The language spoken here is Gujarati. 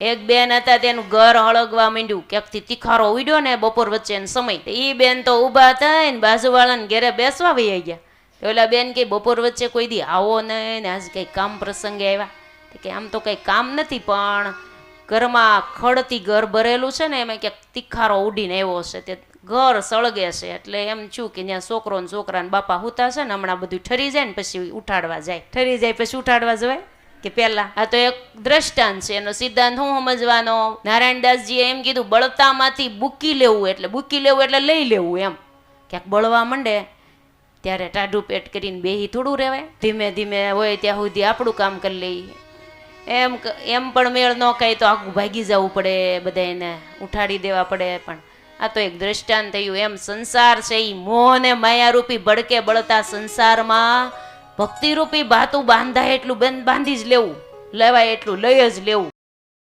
એક બેન હતા તેનું ઘર હળગવા માંડ્યું. ક્યાંકથી તીખારો ઉડ્યો ને બપોર વચ્ચેનો સમય. ઈ બેન તો ઊભા હતા ને બાજુવાળાને ઘેરે બેસવા વહી ગયા. તો ઓલા બેન કે બપોર વચ્ચે કોઈ દી આવો નહીં ને આજ કંઈ કામ પ્રસંગે આવ્યા. કે આમ તો કંઈ કામ નથી, પણ ઘરમાં ખડતી ઘર ભરેલું છે ને એમાં ક્યાંક તીખારો ઉડીને આવ્યો છે તે ઘર સળગે છે, એટલે એમ છું કે ત્યાં છોકરો ને છોકરા બાપા હુતા છે ને હમણાં બધું ઠરી જાય ને પછી ઉઠાડવા જાય. ઠરી જાય, પછી ઉઠાડવા જવાય? કે પહેલા આ તો એક દ્રષ્ટાંત છે, એનો સિદ્ધાંત હું સમજવાનો? નારાયણદાસજીએ એમ કીધું, બળતામાંથી બુકી લેવું એટલે, બૂકી લેવું એટલે લઈ લેવું એમ. ક્યાંક બળવા માંડે, ત્યારે ટાઢું પેટ કરીને બેહી થોડું રહેવાય. ધીમે ધીમે હોય ત્યાં સુધી આપણું કામ કરી લઈએ. એમ એમ પણ મેળ ન ખાય તો આખું ભાગી જવું પડે બધાને ઉઠાડી દેવા પડે પણ. આ તો એક દ્રષ્ટાંત થયું, એમ સંસાર છે એ મોહ ને માયારૂપી ભડકે બળતા સંસારમાં ભક્તિરૂપી ભાતું બાંધાય એટલું બંધ બાંધી જ લેવું. લેવાય એટલું લઈ જ લેવું.